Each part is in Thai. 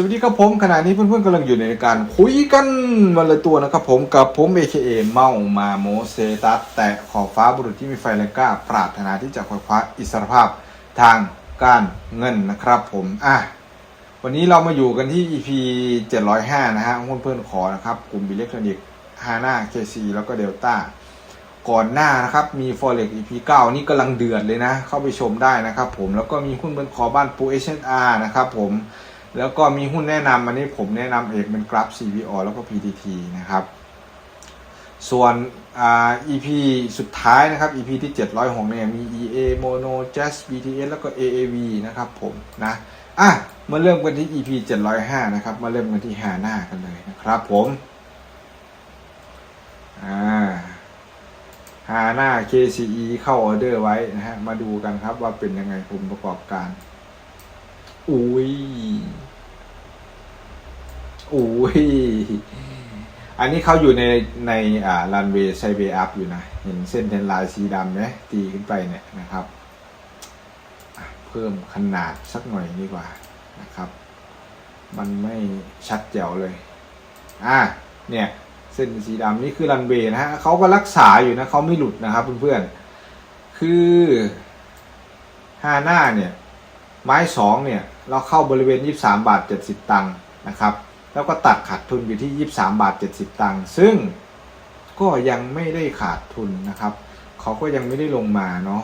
สวัสดีครับผมขณะนี้เพื่อนๆกำลังอยู่ในการคุยกันวันละตัวนะครับผมกับผม AKA เมามาโมเซตัสแต่ขอบฟ้าบุรุษที่มีไฟและกล้า ปรารถนาที่จะคอยคว้าอิสรภาพทางการเงินนะครับผมอะวันนี้เรามาอยู่กันที่ EP 705 นะฮะเพื่อนๆขอนะครับ กลุ่มบิเล็กทรอนิกฮาน่าเคซีแล้วก็เดลต้าก่อนหน้านะครับมี Forex EP 9 นี่กำลังเดือดเลยนะ เข้าไปชมได้นะครับผมแล้วก็มีหุ้นบนขอบ้านปู HNR นะครับผม แล้วก็มีหุ้นแนะนำอันนี้ผมแนะนำเองเป็นกราฟ CVO แล้วก็ PTT นะครับ ส่วนอ่า EP สุดท้ายนะครับ EP ที่ 706เนี่ยมี EA Mono Jazz BTS แล้วก็ AAV นะครับผมนะอะมาเริ่มกันที่ EP 705 นะครับ มาเริ่มกันที่หาหน้ากันเลยนะครับผมอ่าหาหน้า KCE เข้าออเดอร์ไว้นะฮะมาดูกันครับว่าเป็นยังไงผลประกอบการ อุ้ยอุ้ย อันนี้เขาอยู่ในในอ่ารันเวย์ไซเวย์อัพอยู่นะ เห็นเส้นเทนไลน์สีดำไหมตีขึ้นไปเนี่ยนะครับ เพิ่มขนาดสักหน่อยดีกว่านะครับ มันไม่ชัดแจ๋วเลย อะเนี่ย เส้นสีดำนี่คือรันเวย์นะฮะเขาก็รักษาอยู่นะเขาไม่หลุดนะครับเพื่อนๆ คือฮาน่าเนี่ย ไม้สองเนี่ย เราเข้าบริเวณ 23 บาท 70 ตังค์นะครับ แล้วก็ตัดขาดทุนอยู่ที่ 23 บาท 70 ตังค์ซึ่งก็ยังไม่ได้ขาดทุนนะครับ เขาก็ยังไม่ได้ลงมาเนาะ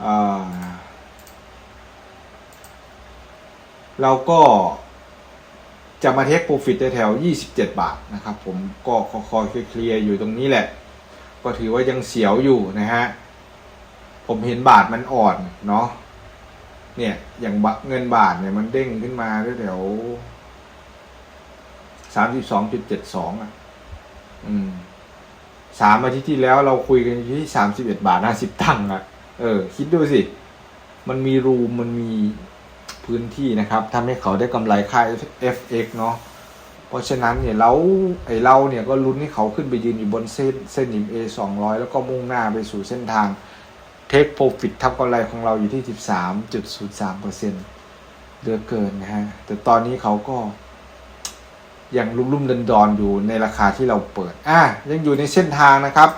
เอ่อเราก็จะมาเทคโปรฟิตแถวๆ27 บาทนะครับ ผมก็คอยเคลียร์อยู่ตรงนี้แหละ ก็ถือว่ายังเสียวอยู่นะฮะ ผมเห็นบาทมันอ่อนเนาะ เนี่ยอย่างเงินบาทเนี่ยมันเด้งขึ้นมาแถวสามสิบสองจุดเจ็ดสองอะ อืมสามอาทิตย์ที่แล้วเราคุยกันที่สามสิบเอ็ดบาทห้าสิบตังค์อะ เออ คิดดูสิ มันมีรูมมันมีพื้นที่นะครับทำให้เขาได้กำไรค่า FX เนาะเพราะฉะนั้นเนี่ยเราไอเราเนี่ยก็ลุ้นให้เขาขึ้นไปยืนอยู่บนเส้นเส้นอิมเอสองร้อยแล้วก็มุ่งหน้าไปสู่เส้นทาง Take Profit ทำกำไรของเราอยู่ที่ 13.03%เปอร์เซ็นต์เหลือเกินนะฮะ แต่ตอนนี้เขาก็ ยังลุ่มๆดันดอนอยู่ในราคาที่เราเปิด อะยังอยู่ในเส้นทางนะครับ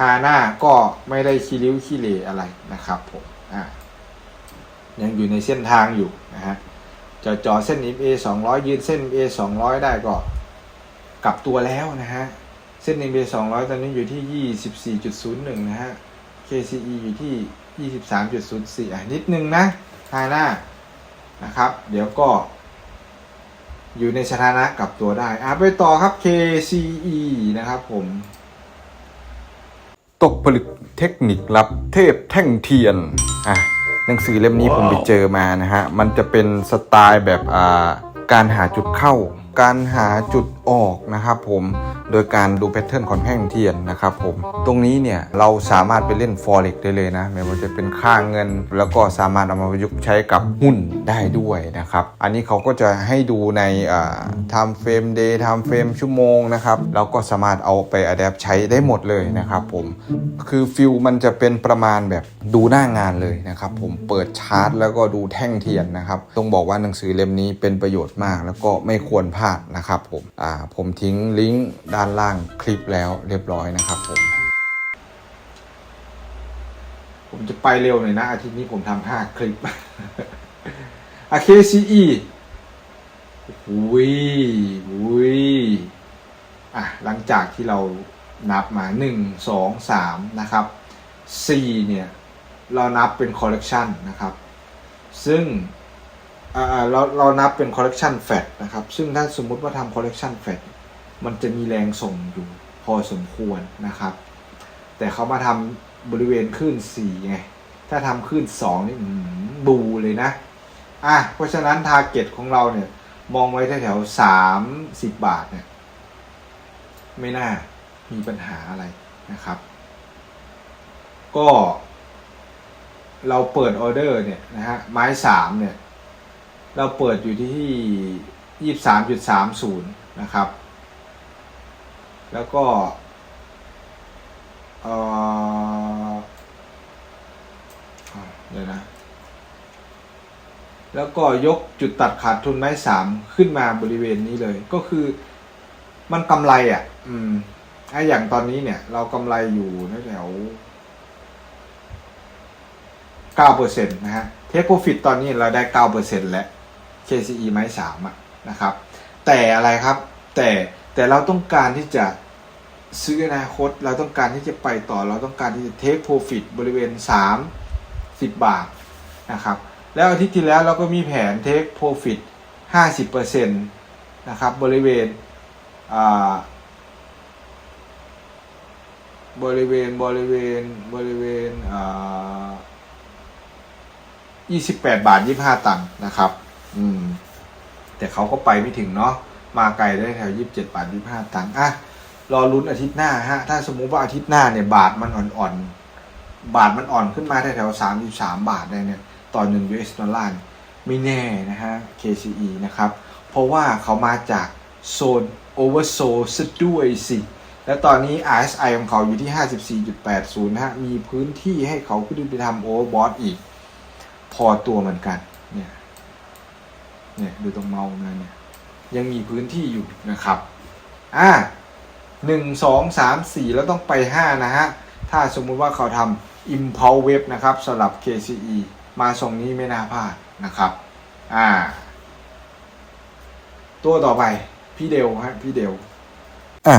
ฮาน่าก็ไม่ได้คีริ้วคีเลอะไรนะครับผมอะยังอยู่ในเส้นทางอยู่นะฮะจอจอเส้น MA 200 ยืนเส้น MA 200 ได้ก็กลับตัวแล้วนะฮะ เส้น MA 200 ตอนนี้อยู่ที่ 24.01 นะฮะ KCE อยู่ที่ 23.04อะนิดนึงนะฮาน่านะครับ เดี๋ยวก็ อยู่ในสถานะกลับตัวได้อะไปต่อครับ KCE นะครับผม ตกผลึกเทคนิคลับเทพแท่งเทียนอะหนังสือเล่มนี้ผมไปเจอมานะฮะ มันจะเป็นสไตล์แบบอ่าการหาจุดเข้า การหาจุดออกนะครับผม โดยการดูแพทเทิร์นของแท่งเทียนนะครับผม ตรงนี้เนี่ยเราสามารถไปเล่น forex ได้เลยนะไม่ว่าจะเป็นค่าเงิน แล้วก็สามารถเอามาประยุกต์ใช้กับหุ้นได้ด้วยนะครับอันนี้เขาก็จะให้ดูในอ่า time frame day time frame ชั่วโมงนะครับเราก็สามารถเอาไป adapt ใช้ได้หมดเลยนะครับผมคือฟิลมันจะเป็นประมาณแบบดูหน้างานเลยนะครับผมเปิดชาร์ตแล้วก็ดูแท่งเทียนนะครับต้องบอกว่าหนังสือเล่มนี้เป็นประโยชน์มาก แล้วก็ไม่ควรพลาดนะครับผมอ่าผมทิ้งลิงก์ด้านล่างคลิปแล้วเรียบร้อยนะครับผม ผมจะไปเร็วหน่อยนะอาทิตย์นี้ผมทำห้าคลิปอะ KCE อุ้ยอุ้ยอะหลังจากที่เรานับมาหนึ่งสองสามนะครับสี่เนี่ย เรานับเป็นคอลเลกชันนะครับ ซึ่งเราเรานับเป็นคอลเลกชันแฟตนะครับ ซึ่งถ้าสมมุติว่าทำคอลเลกชันแฟต มันจะมีแรงส่งอยู่พอสมควรนะครับ แต่เขามาทำบริเวณคลื่นสี่ไง ถ้าทำคลื่นสองนี่บูเลยนะ อะ เพราะฉะนั้นทาร์เก็ตของเราเนี่ย มองไว้แถวๆสามสิบบาทเนี่ย ไม่น่ามีปัญหาอะไรนะครับ ก็เราเปิดออเดอร์เนี่ยนะฮะไม้สามเนี่ย เราเปิดอยู่ที่ยี่สามจุดสามศูนย์นะครับ แล้วก็เออเดี๋ยวนะ แล้วก็ยกจุดตัดขาดทุนไม้สามขึ้นมาบริเวณนี้เลย ก็คือมันกำไรอะ อืมถ้อย่างตอนนี้เนี่ย เรากำไรอยู่แถวเก้าเปอร์เซ็นต์นะฮะ เทคโปรฟิตตอนนี้เราได้เก้าเปอร์เซ็นต์แล้ว KCE ไม้สามอะนะครับ แต่อะไรครับ แต่ แต่เราต้องการที่จะซื้ออนาคต เราต้องการที่จะไปต่อ เราต้องการที่จะเทคโปรฟิตบริเวณสามสิบบาทนะครับ แล้วอาทิตย์ที่แล้วเราก็มีแผนเทคโปรฟิตห้าสิบเปอร์เซ็นต์นะครับบริเวณบริเวณบริเวณบริเวณอ่ายี่สิบแปดบาทยี่ห้าตังค์นะครับ อืม แต่เขาก็ไปไม่ถึงเนาะ มาไกลได้แถวยี่สิบเจ็ดบาทยี่ห้าตังค์อะรอลุ้นอาทิตย์หน้าฮะ ถ้าสมมุติว่าอาทิตย์หน้าเนี่ยบาทมันอ่อนๆ บาทมันอ่อนขึ้นมาแถวสามสิบสามบาทได้เนี่ยต่อหนึ่ง US ดอลลาร์ไม่แน่นะฮะ KCE นะครับ เพราะว่าเขามาจากโซนโอเวอร์โซซะด้วยสิ และตอนนี้ RSI ของเขาอยู่ที่ 54.80นะฮะ มีพื้นที่ให้เขาขึ้นไปทำโอเวอร์บอทอีก พอตัวเหมือนกัน เนี่ย เนี่ย ดูตรงเมาส์นะเนี่ย ยังมีพื้นที่อยู่นะครับ อ่าหนึ่งสองสามสี่แล้วต้องไปห้านะฮะ ถ้าสมมุติว่าเขาทำ Impulse Web นะครับสลับ KCE มาทรงนี้ไม่น่าพลาดนะครับ อ่า ตัวต่อไป พี่เดวฮะ พี่เดวอะ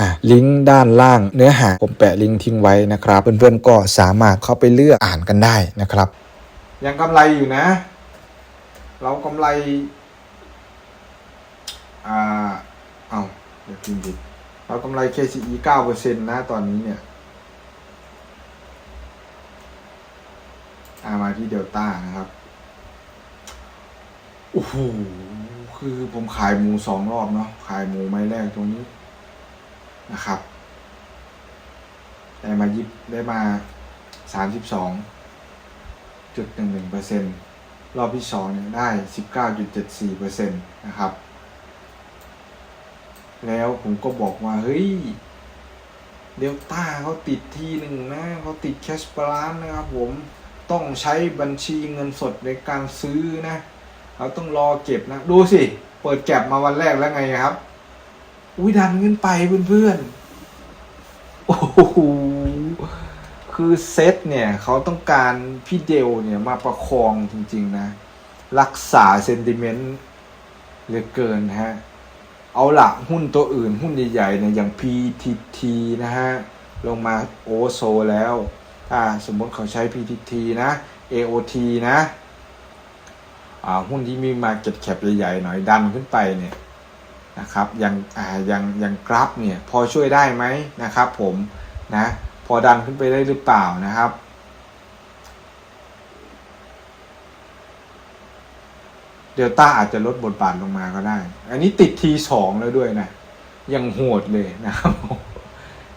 อะลิงก์ด้านล่างเนื้อหาผมแปะลิงก์ทิ้งไว้นะครับ เพื่อนๆก็สามารถเข้าไปเลือกอ่านกันได้นะครับ ยังกำไรอยู่นะ เรากำไรอ่าเอาเดี๋ยวพิมพ์ผิดเรากำไร KCE 9%นะตอนนี้เนี่ยอามาที่เดลต้านะครับ โอ้โห คือผมขายหมูสองรอบเนาะ ขายหมูไม้แรกตรงนี้ นะครับ ได้มายิบได้มาสามสิบสองจุดหนึ่งหนึ่งเปอร์เซ็นรอบที่สองเนี่ยได้สิบเก้าจุดเจ็ดสี่เปอร์เซ็นตนะครับ แล้วผมก็บอกว่า เฮ้ยเดลต้าเขาติดทีหนึ่งนะเขาติดแคชบาลานนะครับผมต้องใช้บัญชีเงินสดในการซื้อนะ เราต้องรอเก็บนะ ดูสิ เปิดแก็บมาวันแรกแล้วไงครับ อุ้ยดันขึ้นไปเพื่อนๆ โอ้โห คือเซตเนี่ยเขาต้องการพี่เดลเนี่ยมาประคองจริง ๆ นะ รักษาเซนติเมนต์เหลือเกินฮะ เอาหละหุ้นตัวอื่นหุ้นใหญ่ๆเนี่ยอย่าง PTT นะฮะ ลงมาโอโซแล้วถ้าสมมติเขาใช้ PTT นะ AOT นะ อ่า หุ้นที่มีมาเก็ตแคปใหญ่ๆหน่อยดันขึ้นไปเนี่ย นะครับอย่างอ่าอย่างอย่างกราฟเนี่ยพอช่วยได้ไหมนะครับ ผมนะพอดันขึ้นไปได้หรือเปล่านะครับเดลต้าอาจจะลดบทบาทลงมาก็ได้ อันนี้ติดทีสองแล้วด้วยนะ ยังโหดเลยนะครับ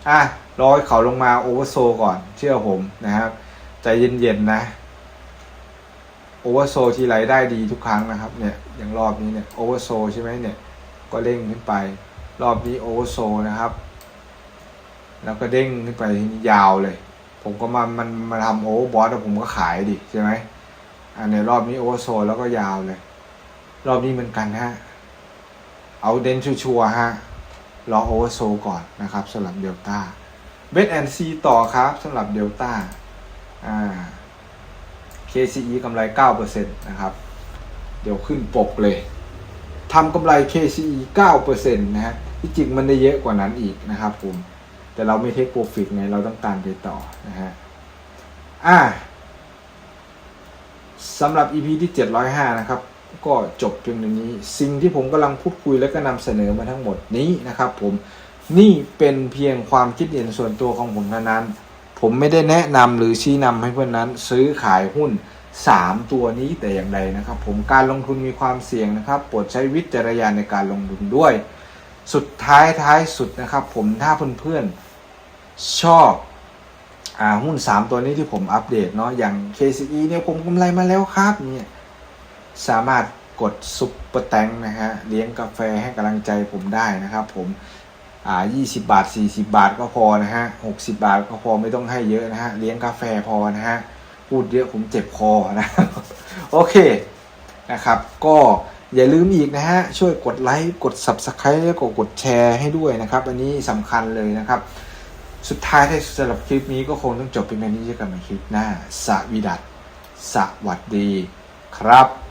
อะรอให้เขาลงมาโอเวอร์โซก่อน เชื่อผมนะครับ ใจเย็นๆนะ โอเวอร์โซทีไรได้ดีทุกครั้งนะครับ เนี่ยอย่างรอบนี้เนี่ยโอเวอร์โซใช่ไหมเนี่ย ก็เร่งขึ้นไป รอบนี้โอเวอร์โซนะครับ แล้วก็เด้งขึ้นไปยาวเลย ผมก็มามันมาทำโอเวอร์บอสแล้วผมก็ขายดิใช่ไหมอันในรอบนี้โอเวอร์โซแล้วก็ยาวเลย รอบนี้เหมือนกันฮะเอาเดนชัวร์ฮะรอโอเวอร์โซก่อนนะครับสำหรับเดลต้าเบสแอนซีต่อครับสำหรับเดลต้าอ่า KCE กำไร 9%นะครับ เดี๋ยวขึ้นปกเลย ทำกำไร KCE 9%นะฮะที่จริงมันได้เยอะกว่านั้นอีกนะครับผมแต่เราไม่เทคโปรฟิตไงเราต้องการไปต่อนะฮะอ่าสำหรับ EP ที่ 705 นะครับ ก็จบเพียงเท่านี้ สิ่งที่ผมกำลังพูดคุยและก็นำเสนอมาทั้งหมดนี้นะครับผมนี่เป็นเพียงความคิดเห็นส่วนตัวของผมเท่านั้น ผมไม่ได้แนะนำหรือชี้นำให้เพื่อนนั้น ซื้อขายหุ้น 3 ตัวนี้แต่อย่างใดนะครับ ผมการลงทุนมีความเสี่ยงนะครับโปรดใช้วิจารณญาณในการลงทุนด้วย สุดท้ายท้ายสุดนะครับ ผมถ้าเพื่อนๆชอบอาหุ้น 3 ตัวนี้ที่ผมอัปเดตเนาะอย่าง KCE เนี่ยผมกำไรมาแล้วครับเนี่ยสามารถกดซุปเปอร์แตงนะฮะเลี้ยงกาแฟให้กำลังใจผมได้นะครับผมอ่า20 บาท 40 บาทก็พอนะฮะ60 บาทก็พอไม่ต้องให้เยอะนะฮะเลี้ยงกาแฟพอนะฮะ พูดเยอะผมเจ็บคอนะโอเคนะครับ ก็อย่าลืมอีกนะฮะ ช่วยกดไลค์กด Subscribe แล้วก็กดแชร์ให้ด้วยนะครับ อันนี้สำคัญเลยนะครับ สุดท้ายที่สำหรับคลิปนี้ก็คงต้องจบเป็นแค่นี้เจอกันใหม่คลิปหน้าสวีดัตสวัสดีครับ